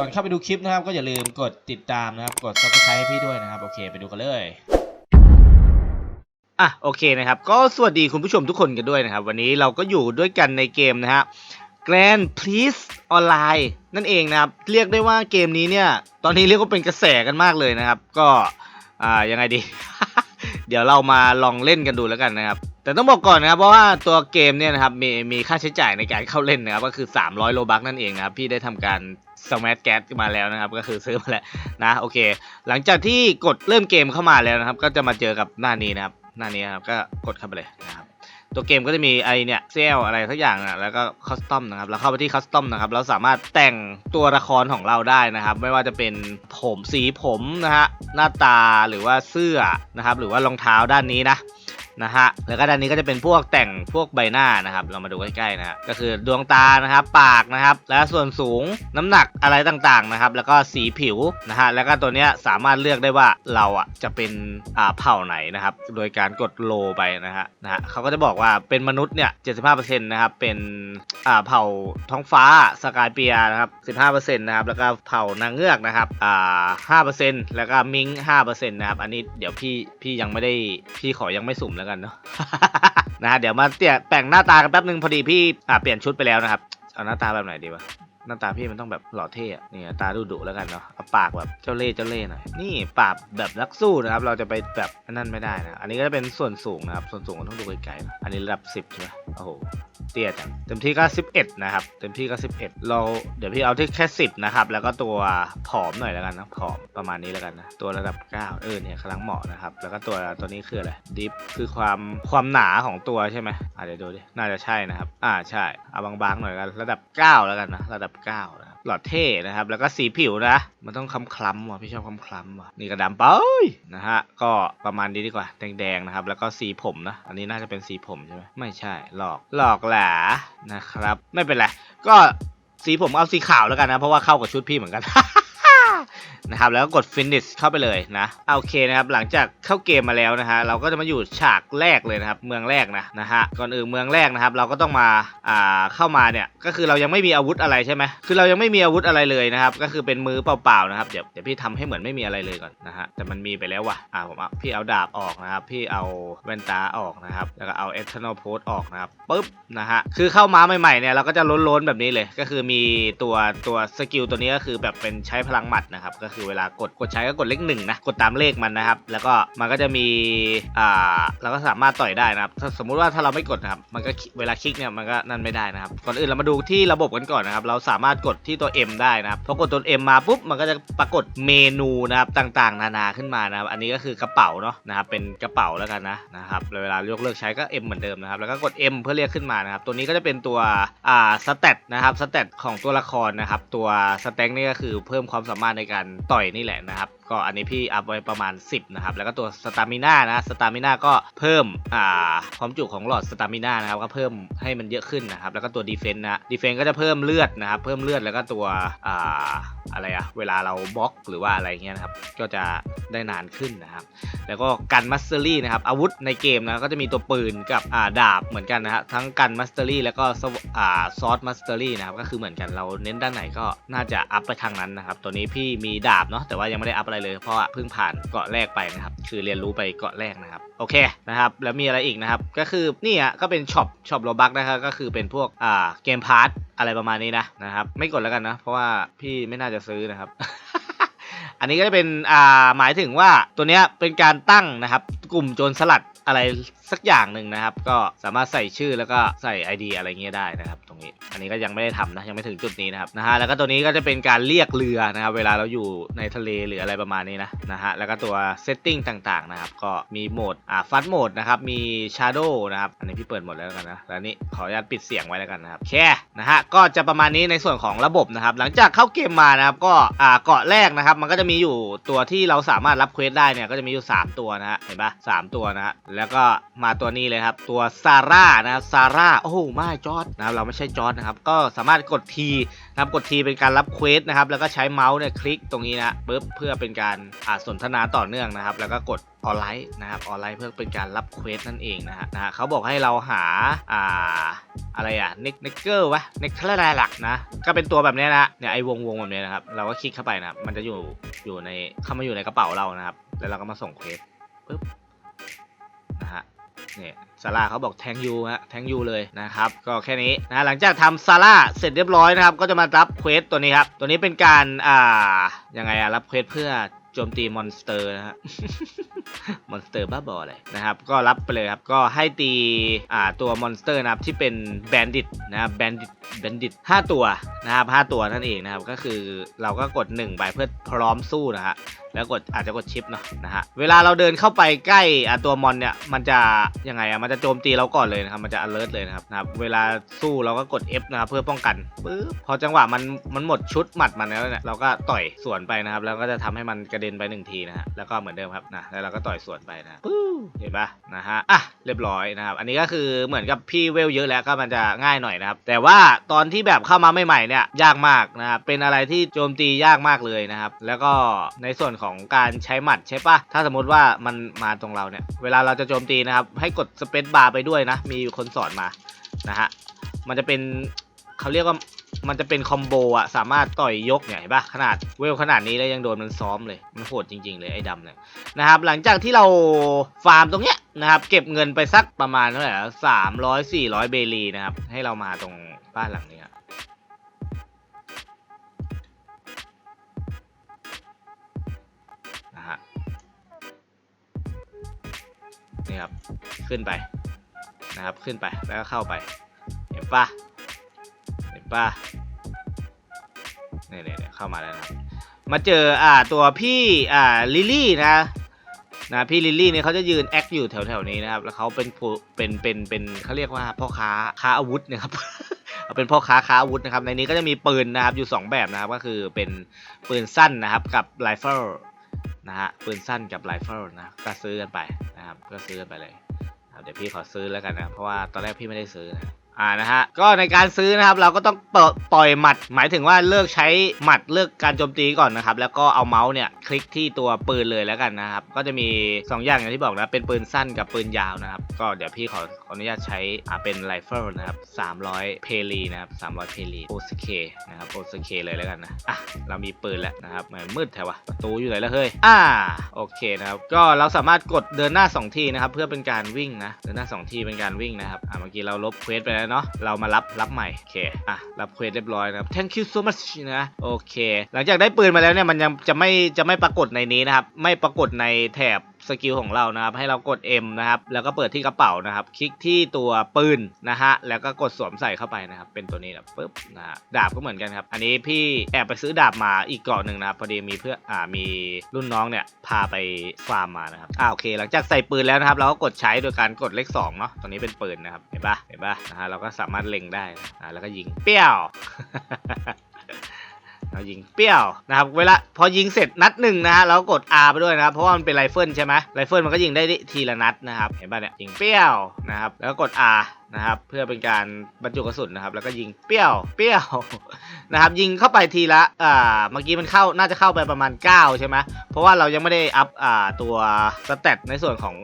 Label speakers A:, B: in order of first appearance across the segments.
A: ก่อนเข้าไปดูคลิปนะครับ ก็อย่าลืมกดติดตามนะครับ กด subscribe ให้พี่ด้วยนะครับ โอเค ไปดูกันเลย อะโอเคนะครับ ก็สวัสดีคุณผู้ชมทุกคนกันด้วยนะครับ วันนี้เราก็อยู่ด้วยกันในเกมนะฮะ Grand Prix Online นั่นเองนะครับ เรียกได้ว่าเกมนี้เนี่ย ตอนนี้เรียกว่าเป็นกระแสกันมากเลยนะครับ ก็ อ่ายังไงดี เดี๋ยวเรามาลองเล่นกันดูแล้วกันนะครับ แต่ต้องบอกก่อนนะครับเพราะว่าตัวเกมเนี่ยนะครับมีมีค่าใช้จ่ายในการเข้าเล่นนะครับก็คือ 300 โลบักนั่นเองนะครับพี่ได้ทำการสมัครแก๊สมาแล้วนะครับ ก็คือซื้อมาแล้วนะโอเค หลังจากที่กดเริ่มเกมเข้ามาแล้วนะครับ ก็จะมาเจอกับหน้านี้นะครับ หน้านี้นะครับก็กดเข้าไปเลยนะครับตัวเกมก็จะมีไอเนี่ยเซลอะไรทักอย่างนะแล้วก็คอสตอมนะครับเราเข้าไปที่คอสตอมนะครับเราสามารถแต่งตัวละครของเราได้นะครับ ไม่ว่าจะเป็นผมสีผมนะฮะหน้าตาหรือว่าเสื้อนะครับ หรือว่ารองเท้าด้านนี้นะ นะฮะแล้วก็ด้านนี้ก็จะเป็นพวกแต่งพวกใบหน้านะครับ เรามาดูใกล้ๆนะฮะก็คือดวงตานะครับ ปากนะครับ และส่วนสูงน้ำหนักอะไรต่างๆนะครับ แล้วก็สีผิวนะฮะแล้วก็ตัวเนี้ยสามารถเลือกได้ว่าเราอะจะเป็นอ่าเผ่าไหนนะครับ โดยการกดโลไปนะฮะนะฮะเขาก็จะบอกว่าเป็นมนุษย์เนี่ย75%นะครับเป็นอ่าเผ่าท้องฟ้าสกายเปียนะครับ15%นะครับแล้วก็เผ่านางเงือกนะครับอ่า5%แล้วก็มิง5%นะครับอันนี้เดี๋ยวพี่พี่ยังไม่ได้พี่ขอยังไม่สุ่มแล้วกันเนาะนะฮะเดี๋ยวมาเตี่ยแต่งหน้าตากันแป๊บนึงพอดีพี่อ่าเปลี่ยนชุดไปแล้วนะครับเอาหน้าตาแบบไหนดีวะ หน้าตาพี่มันต้องแบบหล่อเท่อะนี่ยตาดุดุแล้วกันเนาะเอาปากแบบเจ้าเล่ห์เจ้าเล่ห์หน่อยนี่ปากแบบนักสู้นะครับ เราจะไปแบบนั่นไม่ได้นะอันนี้ก็จะเป็นส่วนสูงนะครับ ส่วนสูงต้องดูไกลๆนะอันนี้ระดับ 10ใช่ไหมโอ้โหเตี้ยจังเต็มที่ก็ 11 นะครับ เต็มที่ก็ 11 เราเดี๋ยวพี่เอาที่แค่ 10 นะครับ แล้วก็ตัวผอมหน่อยแล้วกันนะผอมประมาณนี้แล้วกันนะ ตัวระดับ 9 เออเนี่ยกำลังเหมาะนะครับ แล้วก็ตัวตัวนี้คืออะไรดิฟคือความความหนาของตัวใช่ไหมอะเดี๋ยวดูดิ น่าจะใช่นะครับ อ่าใช่ เอาบางๆหน่อยกัน ระดับ 9 แล้วกันนะ ระดับ9นะหลอดเท่นะครับ แล้วก็สีผิวนะ มันต้องคล้ำๆว่ะพี่ชอบคล้ำๆว่ะนี่กระดำเป้ยนะฮะก็ประมาณนี้ดีกว่าแดงๆนะครับ แล้วก็สีผมนะ อันนี้น่าจะเป็นสีผมใช่ไหมไม่ใช่หลอกหลอกแหละนะครับ ไม่เป็นไรก็สีผมเอาสีขาวแล้วกันนะ เพราะว่าเข้ากับชุดพี่เหมือนกัน นะครับแล้วก็กด finish เข้าไปเลยนะโอเคนะครับหลังจากเข้าเกมมาแล้วนะฮะเราก็จะมาอยู่ฉากแรกเลยนะครับเมืองแรกนะนะฮะก่อนอื่นเมืองแรกนะครับเราก็ต้องมาอ่าเข้ามาเนี่ยก็คือเรายังไม่มีอาวุธอะไรใช่ไหมคือเรายังไม่มีอาวุธอะไรเลยนะครับก็คือเป็นมือเปล่าๆนะครับเดี๋ยวเดี๋ยวพี่ทำให้เหมือนไม่มีอะไรเลยก่อนนะฮะแต่มันมีไปแล้วว่ะอ่าผมเอาพี่เอาดาบออกนะครับพี่เอาแว่นตาออกนะครับแล้วก็เอา eternal post ออกนะครับปุ๊บนะฮะคือเข้ามาใหม่ๆเนี่ยเราก็จะล้นๆแบบนี้เลย ก็คือมีตัวตัวสกิลตัวนี้ก็คือแบบเป็นใช้พลังหมัดนะครับก็คือเวลากดกดใช้ก็กดเลขหนึ่งนะกดตามเลขมันนะครับแล้วก็มันก็จะมีอ่าเราก็สามารถต่อยได้นะครับสมมุติว่าถ้าเราไม่กดนะครับมันก็เวลาคลิกเนี่ยมันก็นั่นไม่ได้นะครับก่อนอื่นเรามาดูที่ระบบกันก่อนนะครับเราสามารถกดที่ตัว M ได้นะครับพอกดตัว M มาปุ๊บมันก็จะปรากฏเมนูนะครับต่างๆ นานาขึ้นมานะครับอันนี้ก็คือกระเป๋าเนาะนะครับเป็นกระเป๋าแล้วกันนะนะครับเวลายกเลิกใช้ก็ M เหมือนเดิมนะครับแล้วก็กด M เพื่อเรียกขึ้นมานะครับตัวนี้ก็จะเป็นตัวอ่าสเตตนะครับสเตตของตัวละครนะครับตัวสแต็กนี่ก็คือเพิ่มความสามารถในการต่อยนี่แหละนะครับ ก็อันนี้พี่อัพไว้ประมาณ 10 นะครับ แล้วก็ตัวสตามิน่านะสตามิน่าก็เพิ่มอ่าความจุของหลอดสตามิน่านะครับก็เพิ่มให้มันเยอะขึ้นนะครับ แล้วก็ตัวดีเฟนต์นะดีเฟนต์ก็จะเพิ่มเลือดนะครับเพิ่มเลือดแล้วก็ตัวอ่าอะไรอะเวลาเราบล็อกหรือว่าอะไรเงี้ยนะครับก็จะได้นานขึ้นนะครับ แล้วก็กันมัสเตอรี่นะครับอาวุธในเกมนะก็จะมีตัวปืนกับอ่าดาบเหมือนกันนะฮะทั้งกันมัสเตอรี่แล้วก็อ่าซอสมัสเตอรี่นะครับก็คือเหมือนกันเราเน้นด้านไหนก็น่าจะอัพไปทางนั้นนะครับตัวนี้พี่มีดาบเนาะแต่ว่ายังไม่ได้อัพอะไรเลย เพราะว่าเพิ่งผ่านเกาะแรกไปนะครับ คือเรียนรู้ไปเกาะแรกนะครับ โอเคนะครับ แล้วมีอะไรอีกนะครับ ก็คือนี่อะก็เป็นช็อปช็อปโรบักนะครับ ก็คือเป็นพวกอ่าเกมพาร์ทอะไรประมาณนี้นะนะครับ ไม่กดแล้วกันนะ เพราะว่าพี่ไม่น่าจะซื้อนะครับอันนี้ก็จะเป็นอ่าหมายถึงว่าตัวเนี้ยเป็นการตั้งนะครับ กลุ่มโจรสลัดอะไร สักอย่างหนึ่งนะครับ ก็สามารถใส่ชื่อแล้วก็ใส่ ID อะไรเงี้ยได้นะครับตรงนี้ อันนี้ก็ยังไม่ได้ทำนะยังไม่ถึงจุดนี้นะครับนะฮะแล้วก็ตัวนี้ก็จะเป็นการเรียกเรือนะครับเวลาเราอยู่ในทะเลหรืออะไรประมาณนี้นะนะฮะแล้วก็ตัวเซตติ้งต่างๆนะครับก็มีโหมดอ่าฟัดโหมดนะครับมีชาร์โดนะครับอันนี้พี่เปิดหมดแล้วกันนะแล้วนี่ขออนุญาตปิดเสียงไว้แล้วกันนะครับแค่นะฮะก็จะประมาณนี้ในส่วนของระบบนะครับหลังจากเข้าเกมมานะครับก็อ่าเกาะแรกนะครับมันก็จะมีอยู่ตัวที่เราสามารถรับเควสได้เนี่ยก็จะมีอยู่ 3 ตัวนะฮะเห็นปะสตัวนะฮะแล้วก็มาตัวนี้เลยครับ ตัวซาร่านะครับซาร่าโอ้โหไม่จอร์ดนะครับเราไม่ใช่จอร์ดนะครับ ก็สามารถกดทีนะครับกดทีเป็นการรับเควสนะครับ แล้วก็ใช้เมาส์เนี่ยคลิกตรงนี้นะปุ๊บเพื่อเป็นการอ่าสนทนาต่อเนื่องนะครับ แล้วก็กดออนไลน์นะครับออนไลน์เพื่อเป็นการรับเควสนั่นเองนะฮะนะฮะเขาบอกให้เราหาอ่าอะไรอะเน็กเน็กเกอร์วะเน็กอะไรหลักนะ ก็เป็นตัวแบบนี้นะเนี่ยไอ้วงวงแบบนี้นะครับ เราก็คลิกเข้าไปนะมันจะอยู่อยู่ในเข้ามาอยู่ในกระเป๋าเรานะครับ แล้วเราก็มาส่งเควสปุ๊บ เนี่ยซาร่าเขาบอกแทงยูฮะแทงยูเลยนะครับก็แค่นี้นะหลังจากทำซาร่าเสร็จเรียบร้อยนะครับก็จะมารับเควสตัวนี้ครับตัวนี้เป็นการอ่ายังไงอะรับเควสเพื่อโจมตีมอนสเตอร์นะฮะมอนสเตอร์บ้าบอเลยนะครับ ก็รับไปเลยครับ ก็ให้ตีอ่าตัวมอนสเตอร์นะครับที่เป็นแบนดิตนะครับแบนดิต แบนดิตห้าตัวนะครับห้าตัวนั่นเองนะครับ ก็คือเราก็กด1ไปเพื่อพร้อมสู้นะฮะแล้วกดอาจจะกดชิปเนาะนะฮะเวลาเราเดินเข้าไปใกล้อะตัวมอนเนี่ยมันจะยังไงอะมันจะโจมตีเราก่อนเลยนะครับมันจะ alert เลยนะครับนะครับเวลาสู้เราก็กด F นะครับเพื่อป้องกันปึ๊บพอจังหวะมันมันหมดชุดหมัดมันแล้วเนี่ยเราก็ต่อยสวนไปนะครับ แล้วก็จะทำให้มันกระเด็นไปหนึ่งทีนะฮะแล้วก็เหมือนเดิมครับนะแล้วเราก็ต่อยสวนไปนะปึ๊บเห็นปะนะฮะอะเรียบร้อยนะครับ อันนี้ก็คือเหมือนกับพี่เวลเยอะแล้วก็มันจะง่ายหน่อยนะครับแต่ว่าตอนที่แบบเข้ามาใหม่ๆเนี่ยยากมากนะครับเป็นอะไรที่โจมตียากมากเลยนะครับ แล้วก็ในส่วนของการใช้หมัดใช่ปะถ้าสมมติว่ามันมาตรงเราเนี่ย เวลาเราจะโจมตีนะครับ ให้กดสเปซบาร์ไปด้วยนะ มีคนสอนมานะฮะมันจะเป็นเขาเรียกว่ามันจะเป็นคอมโบอะสามารถต่อยยกเนี่ยเห็นปะขนาดเวลขนาดนี้แล้วยังโดนมันซ้อมเลย มันโหดจริง ๆ เลยไอ้ดำเนี่ยนะครับหลังจากที่เราฟาร์มตรงเนี้ยนะครับเก็บเงินไปสักประมาณเท่าไหร่สามร้อยสี่ร้อยเบลีนะครับให้เรามาตรง บ้านหลังนี้ครับนะฮะนี่ครับ ขึ้นไปนะครับ ขึ้นไปแล้วก็เข้าไป เห็นปะเห็นปะเนี่ยเนี่ยเข้ามาแล้วนะครับ มาเจออ่าตัวพี่อ่าลิลลี่นะนะพี่ลิลลี่เนี่ยเขาจะยืนแอคอยู่แถวๆนี้นะครับ แล้วเขาเป็นเป็นเป็นเป็นเขาเรียกว่าพ่อค้าค้าอาวุธนะครับ เป็นพ่อค้าค้าอาวุธนะครับ ในนี้ก็จะมีปืนนะครับอยู่ 2 แบบนะครับ ก็คือเป็นปืนสั้นนะครับกับไรเฟิลนะฮะปืนสั้นกับไรเฟิลนะก็ซื้อกันไปนะครับ ก็ซื้อกันไปเลยเดี๋ยวพี่ขอซื้อแล้วกันนะเพราะว่าตอนแรกพี่ไม่ได้ซื้อนะ อ่านะฮะก็ในการซื้อนะครับเราก็ต้องเปิดปล่อยหมัด หมายถึงว่าเลิกใช้หมัดเลิกการโจมตีก่อนนะครับแล้วก็เอาเมาส์เนี่ยคลิกที่ตัวปืนเลยแล้วกันนะครับก็จะมี 2 อย่างอย่างที่บอกนะเป็นปืนสั้นกับปืนยาวนะครับก็เดี๋ยวพี่ขอขออนุญาตใช้อ่าเป็นไรเฟิลนะครับ300 เพลีนะครับ300 เพลีโอสเคนะครับโอสเคเลยแล้วกันนะอะเรามีปืนแล้วนะครับเหมือนมืดแถวะประตูอยู่ไหนแล้วเฮ้ยอ่าโอเคนะครับก็เราสามารถกดเดินหน้า 2 ทีนะครับเพื่อเป็นการวิ่งนะเดินหน้า 2 ทีเป็นการวิ่งนะครับอ่าเมื่อกี้เราลบเควสไปแล้วเนาะเรามารับรับใหม่โอเคอะรับเควสเรียบร้อยนะครับ thank you so much นะโอเค หลังจากได้ปืนมาแล้วเนี่ยมันยังจะไม่จะไม่ปรากฏในนี้นะครับ ไม่ปรากฏในแถบสกิลของเรานะครับ ให้เรากด M นะครับ แล้วก็เปิดที่กระเป๋านะครับ คลิกที่ตัวปืนนะฮะ แล้วก็กดสวมใส่เข้าไปนะครับ เป็นตัวนี้นะปึ๊บนะฮะดาบก็เหมือนกันครับ อันนี้พี่แอบไปซื้อดาบมาอีกเกาะหนึ่งนะครับ พอดีมีเพื่ออ่ามีรุ่นน้องเนี่ยพาไปฟาร์มมานะครับอ่าโอเค หลังจากใส่ปืนแล้วนะครับ เราก็กดใช้โดยการกดเลขสองเนาะตัวนี้เป็นปืนนะครับ เห็นปะเห็นปะนะฮะ เราก็สามารถเล็งได้นะอ่าแล้วก็ยิงเปี้ยว เรายิงเปี้ยวนะครับเวลาพอยิงเสร็จนัดหนึ่งนะฮะเราก็กด R ไปด้วยนะครับเพราะว่ามันเป็นไรเฟิลใช่ไหมไรเฟิลมันก็ยิงได้ทีละนัดนะครับเห็นป่ะเนี่ยยิงเปี้ยวนะครับแล้วกด R นะครับ เพื่อเป็นการบรรจุกระสุนนะครับ แล้วก็ยิงเปี้ยว เปี้ยวนะครับ ยิงเข้าไปทีละอ่าเมื่อกี้มันเข้าน่าจะเข้าไปประมาณ 9 ใช่ไหมเพราะว่าเรายังไม่ได้อัพอ่าตัวสเตตในส่วนของ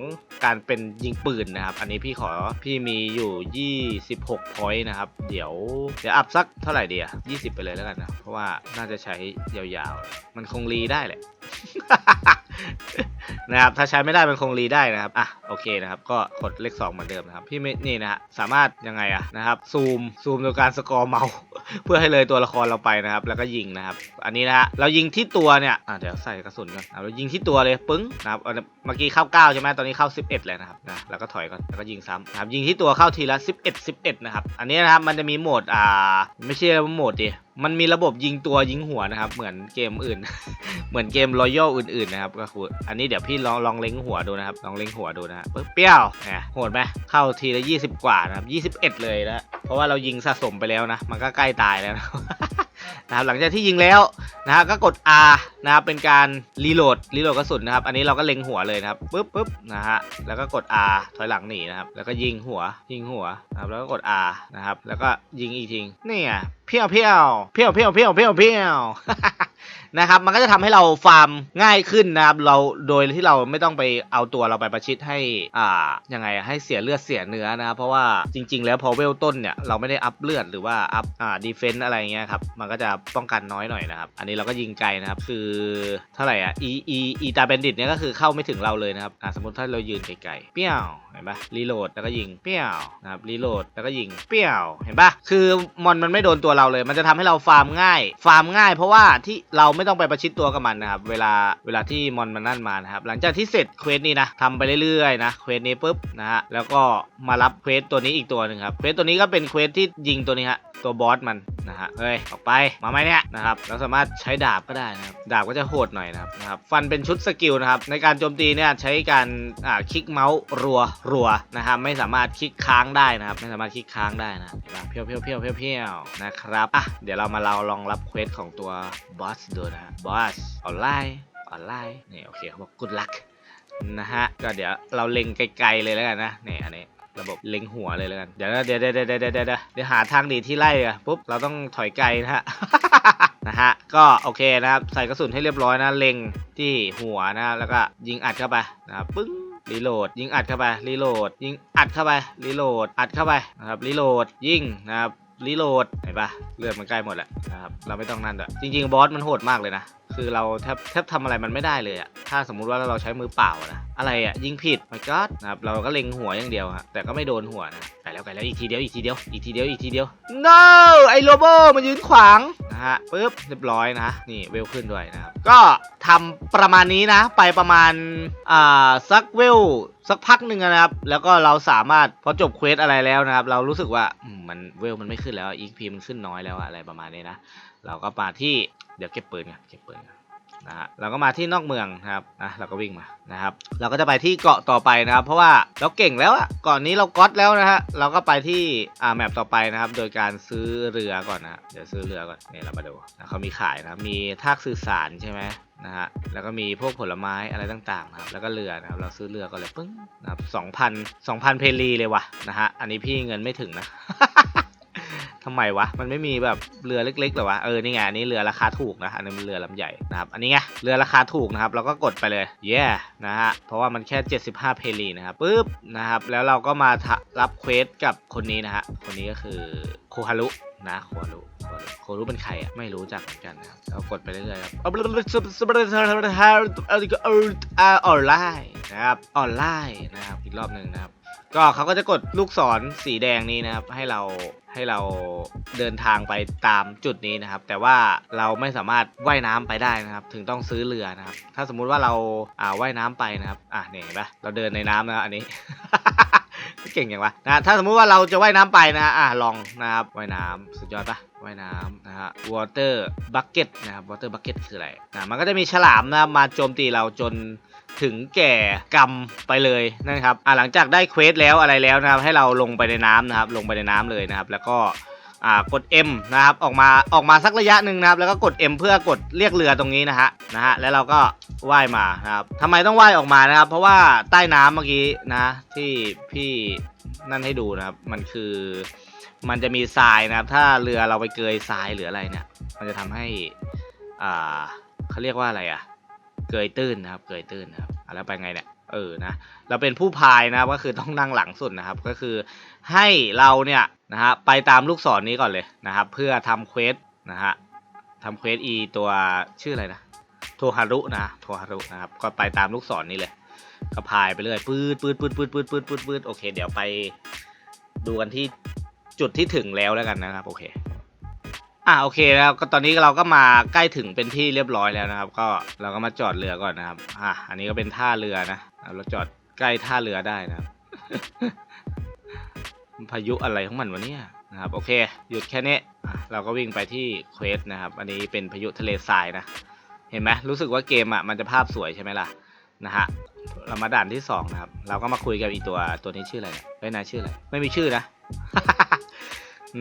A: การเป็นยิงปืนนะครับ อันนี้พี่ขอพี่มีอยู่ 26 point นะครับ เดี๋ยวเดี๋ยวอัพสักเท่าไหร่ดีอะ20 ไปเลยแล้วกันนะ เพราะว่าน่าจะใช้ยาวๆ มันคงรีได้แหละ นะครับถ้าใช้ไม่ได้มันคงรีได้นะครับอะโอเคนะครับก็กดเลข2เหมือนเดิมนะครับพี่ม่นี่นะฮะสามารถยังไงอะนะครับซูมซูมโดยการสกอร์เมาส์เพื่อให้เลยตัวละครเราไปนะครับ แล้วก็ยิงนะครับ อันนี้นะฮะเรายิงที่ตัวเนี่ยอะเดี๋ยวใส่กระสุนก่อนเรายิงที่ตัวเลยปึ้งนะครับเอาเมื่อกี้เข้า9ใช่ไหมตอนนี้เข้า 11เลยนะครับนะแล้วก็ถอยก่อนแล้วก็ยิงซ้ำนะครับยิงที่ตัวเข้าทีละ 11 11นะครับอันนี้นะครับมันจะมีโหมดอ่าไม่ใช่โหมดดิ มันมีระบบยิงตัวยิงหัวนะครับ เหมือนเกมอื่น เหมือนเกมรอยัลอื่นๆนะครับก็คืออันนี้เดี๋ยวพี่ลองลองเล็งหัวดูนะครับลองเล็งหัวดูนะฮะเปรี้ยวเนี่ยโหดไหมเข้าทีละ 20 กว่านะครับ21 เลยนะเพราะว่าเรายิงสะสมไปแล้วนะ มันก็ใกล้ตายแล้วนะนะครับหลังจากที่ยิงแล้วนะฮะก็กด R นะครับเป็นการรีโหลดรีโหลดกระสุนนะครับ อันนี้เราก็เล็งหัวเลยนะครับปุ๊บปุ๊บนะฮะแล้วก็กด R ถอยหลังหนีนะครับ แล้วก็ยิงหัว ยิงหัวนะครับแล้วก็กด R นะครับ แล้วก็ยิงอีกทีนี่ไงเพี้ยวเพี้ยวเพี้ยวเพี้ยวเพี้ยวเพี้ยวเพี้ยวนะครับมันก็จะทำให้เราฟาร์มง่ายขึ้นนะครับเราโดยที่เราไม่ต้องไปเอาตัวเราไปประชิดให้อ่ายังไงอะให้เสียเลือดเสียเนื้อนะครับเพราะว่าจริง ๆ แล้วพอเวลต้นเนี่ยเราไม่ได้อัพเลือดหรือว่าอัพอ่าดีเฟนต์อะไรเงี้ยครับมันก็จะป้องกันน้อยหน่อยนะครับอันนี้เราก็ยิงไกลนะครับคือเท่าไหร่อะอีอีอีตาเบนดิตเนี่ยก็คือเข้าไม่ถึงเราเลยนะครับอ่าสมมติถ้าเรายืนไกลๆเปี้ยวเห็นปะรีโหลดแล้วก็ยิงเปี้ยวนะครับรีโหลดแล้วก็ยิงเปี้ยวเห็นปะคือมอนมันไม่โดนตัวเราเลย มันจะทำให้เราฟาร์มง่าย ฟาร์มง่าย เพราะว่าที่เราไม่ต้องไปประชิดตัวกับมันนะครับเวลาเวลาที่มอนมันนั่นมานะครับหลังจากที่เสร็จเควสนี้นะทำไปเรื่อยๆนะเควสนี้ปุ๊บนะฮะแล้วก็มารับเควสตัวนี้อีกตัวหนึ่งครับเควสตัวนี้ก็เป็นเควสที่ยิงตัวนี้ฮะตัวบอสมัน นะฮะเฮ้ยออกไปมาไหมเนี่ยนะครับเราสามารถใช้ดาบก็ได้นะครับดาบก็จะโหดหน่อยนะครับนะครับฟันเป็นชุดสกิลนะครับในการโจมตีเนี่ยใช้การอ่าคลิกเมาส์รัวรัวนะครับไม่สามารถคลิกค้างได้นะครับไม่สามารถคลิกค้างได้นะเพียวเพียวเพียวเพียวเพียวนะครับอะเดี๋ยวเรามาเราลองรับเควสของตัวบอสดูนะฮะบอสออนไลน์ออนไลน์นี่โอเคเขาบอก good luck นะฮะก็เดี๋ยวเราเล็งไกลๆเลยแล้วกันนะนี่อันนี้ ระบบเล็งหัวเลยแล้วกัน เดี๋ยวเดี๋ยวเดี๋ยวเดี๋ยวเดี๋ยวเดี๋ยวเดี๋ยวเดี๋ยวหาทางดีที่ไล่อะปุ๊บ เราต้องถอยไกลนะฮะ นะฮะ ก็โอเคนะครับ ใส่กระสุนให้เรียบร้อยนะ เล็งที่หัวนะ แล้วก็ยิงอัดเข้าไปนะครับปึ้งรีโหลดยิงอัดเข้าไปรีโหลดยิงอัดเข้าไปรีโหลดอัดเข้าไปนะครับรีโหลดยิงนะครับ รีโหลดเห็นปะเลือดมันใกล้หมดแล้วนะครับเราไม่ต้องนั่นด้วยจริง ๆ บอสมันโหดมากเลยนะ คือเราแทบแทบทำอะไรมันไม่ได้เลยอะถ้าสมมุติว่าเราใช้มือเปล่านะอะไรอะยิงผิด my god นะครับเราก็เล็งหัวอย่างเดียวฮะแต่ก็ไม่โดนหัวนะไกลแล้วไกลแล้วอีกทีเดียวอีกทีเดียวอีกทีเดียวอีกทีเดียว no ไอ้โรโบมันยืนขวาง นะฮะปึ๊บเรียบร้อยนะนี่เวลขึ้นด้วยนะครับก็ทำประมาณนี้นะ ไปประมาณอ่าสักเวลสักพักหนึ่งนะครับ แล้วก็เราสามารถพอจบเควสอะไรแล้วนะครับ เรารู้สึกว่ามันเวลมันไม่ขึ้นแล้วอีกพีมันขึ้นน้อยแล้วอะอะไรประมาณนี้นะ เราก็มาที่เดี๋ยวเก็บปืนกันเก็บปืนกัน นะฮะเราก็มาที่นอกเมืองนะครับนะเราก็วิ่งมานะครับ เราก็จะไปที่เกาะต่อไปนะครับ เพราะว่าเราเก่งแล้วอะเกาะนี้เราก๊อตแล้วนะฮะเราก็ไปที่อ่าแมปต่อไปนะครับ โดยการซื้อเรือก่อนนะเดี๋ยวซื้อเรือก่อนนี่เรามาดูนะเขามีขายนะมีทากสื่อสารใช่ไหมนะฮะแล้วก็มีพวกผลไม้อะไรต่างๆนะครับแล้วก็เรือนะครับเราซื้อเรือก่อนเลยปึ้งนะครับสองพันสองพันเพลีเลยว่ะนะฮะอันนี้พี่เงินไม่ถึงนะ ทำไมวะ มันไม่มีแบบเรือเล็กๆเหรอวะ เออ นี่ไง อันนี้เรือราคาถูกนะ อันนี้มันเรือลำใหญ่นะครับ อันนี้ไง เรือราคาถูกนะครับ เราก็กดไปเลย เย้นะฮะ เพราะว่ามันแค่ 75 เพลีนะครับปุ๊บนะครับ แล้วเราก็มารับเควสกับคนนี้นะฮะ คนนี้ก็คือโคฮารุนะโคฮารุโคฮารุโคฮารุเป็นใครอะไม่รู้จักเหมือนกันนะครับเรากดไปเรื่อยๆครับออนไลน์นะครับออนไลน์นะครับอีกรอบหนึ่งนะครับ ก็เขาก็จะกดลูกศรสีแดงนี้นะครับ ให้เราให้เราเดินทางไปตามจุดนี้นะครับ แต่ว่าเราไม่สามารถว่ายน้ำไปได้นะครับ ถึงต้องซื้อเรือนะครับ ถ้าสมมุติว่าเราอ่าว่ายน้ำไปนะครับอะเนี่ยเห็นปะเราเดินในน้ำนะอันนี้เก่งอย่างวะนะถ้าสมมุติว่าเราจะว่ายน้ำไปนะอะลองนะครับว่ายน้ำสุดยอดปะว่ายน้ำนะฮะ water bucket นะครับ water bucket คืออะไรนะมันก็จะมีฉลามนะมาโจมตีเราจน ถึงแก่กรรมไปเลยนะครับอ่าหลังจากได้เควสแล้วอะไรแล้วนะครับ ให้เราลงไปในน้ำนะครับ ลงไปในน้ำเลยนะครับ แล้วก็อ่ากด M นะครับออกมาออกมาสักระยะหนึ่งนะครับ แล้วก็กด M เพื่อกดเรียกเรือตรงนี้นะฮะนะฮะแล้วเราก็ว่ายมานะครับทำไมต้องว่ายออกมานะครับ เพราะว่าใต้น้ำเมื่อกี้นะที่พี่นั่นให้ดูนะครับ มันคือมันจะมีทรายนะครับ ถ้าเรือเราไปเกยทรายหรืออะไรเนี่ย มันจะทำให้อ่าเขาเรียกว่าอะไรอะ เกยตื้นนะครับ เกยตื้นนะครับแล้วไปไงเนี่ยเออนะเราเป็นผู้พายนะครับก็คือต้องนั่งหลังสุดนะครับ ก็คือให้เราเนี่ยนะฮะไปตามลูกศรนี้ก่อนเลยนะครับ เพื่อทำเควสนะฮะทำเควสอีตัวชื่ออะไรนะโทฮารุนะโทฮารุนะครับก็ไปตามลูกศรนี้เลย ก็พายไปเรื่อยปืดปืดปืดปืดปืดปืดปืดปืดโอเค เดี๋ยวไปดูกันที่จุดที่ถึงแล้วแล้วกันนะครับ โอเค อ่าโอเคแล้วก็ตอนนี้เราก็มาใกล้ถึงเป็นที่เรียบร้อยแล้วนะครับ ก็เราก็มาจอดเรือก่อนนะครับอ่าอันนี้ก็เป็นท่าเรือนะเราจอดใกล้ท่าเรือได้นะครับพายุอะไรของมันวะเนี่ยนะครับโอเค หยุดแค่นี้เราก็วิ่งไปที่เควสนะครับ อันนี้เป็นพายุทะเลทรายนะ เห็นไหมรู้สึกว่าเกมอะมันจะภาพสวยใช่ไหมล่ะนะฮะเรามาด่านที่สองนะครับ เราก็มาคุยกับอีตัวตัวนี้ชื่ออะไรเนี่ยเฮ้ยนายชื่ออะไร ไม่มีชื่อนะ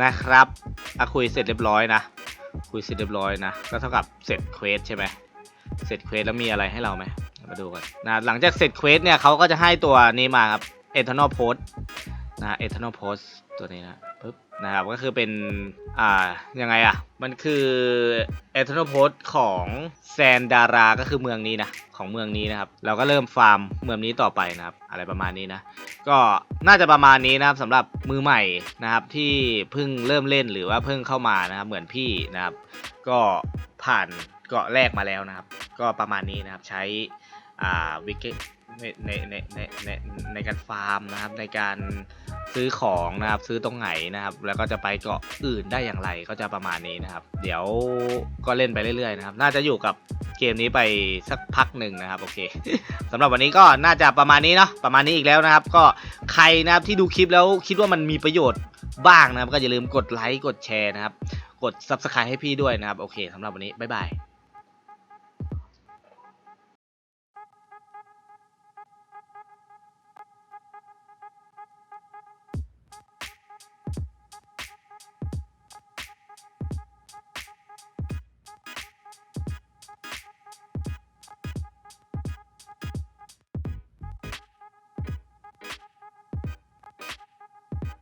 A: นะครับอะคุยเสร็จเรียบร้อยนะ คุยเสร็จเรียบร้อยนะ ก็เท่ากับเสร็จเควสใช่ไหมเสร็จเควสแล้วมีอะไรให้เราไหมมาดูกันนะ หลังจากเสร็จเควสเนี่ยเขาก็จะให้ตัวนี้มาครับ eternal post นะ eternal post ตัวนี้นะปึ๊บ นะครับก็คือเป็นอ่ายังไงอะมันคือ eternal post ของแซนดาราก็คือเมืองนี้นะของเมืองนี้นะครับเราก็เริ่มฟาร์มเมืองนี้ต่อไปนะครับ อะไรประมาณนี้นะก็น่าจะประมาณนี้นะครับสำหรับมือใหม่นะครับที่เพิ่งเริ่มเล่นหรือว่าเพิ่งเข้ามานะครับเหมือนพี่นะครับ ก็ผ่านเกาะแรกมาแล้วนะครับ ก็ประมาณนี้นะครับใช้อ่าวิกเก ในในในในในในการฟาร์มนะครับในการซื้อของนะครับซื้อตรงไหนนะครับ แล้วก็จะไปเกาะอื่นได้อย่างไรก็จะประมาณนี้นะครับ เดี๋ยวก็เล่นไปเรื่อยๆนะครับ น่าจะอยู่กับเกมนี้ไปสักพักหนึ่งนะครับโอเคสำหรับวันนี้ก็น่าจะประมาณนี้เนาะประมาณนี้อีกแล้วนะครับ ก็ใครนะครับที่ดูคลิปแล้วคิดว่ามันมีประโยชน์บ้างนะครับ ก็อย่าลืมกดไลค์กดแชร์นะครับ กด subscribe ให้พี่ด้วยนะครับโอเคสำหรับวันนี้บ๊ายบาย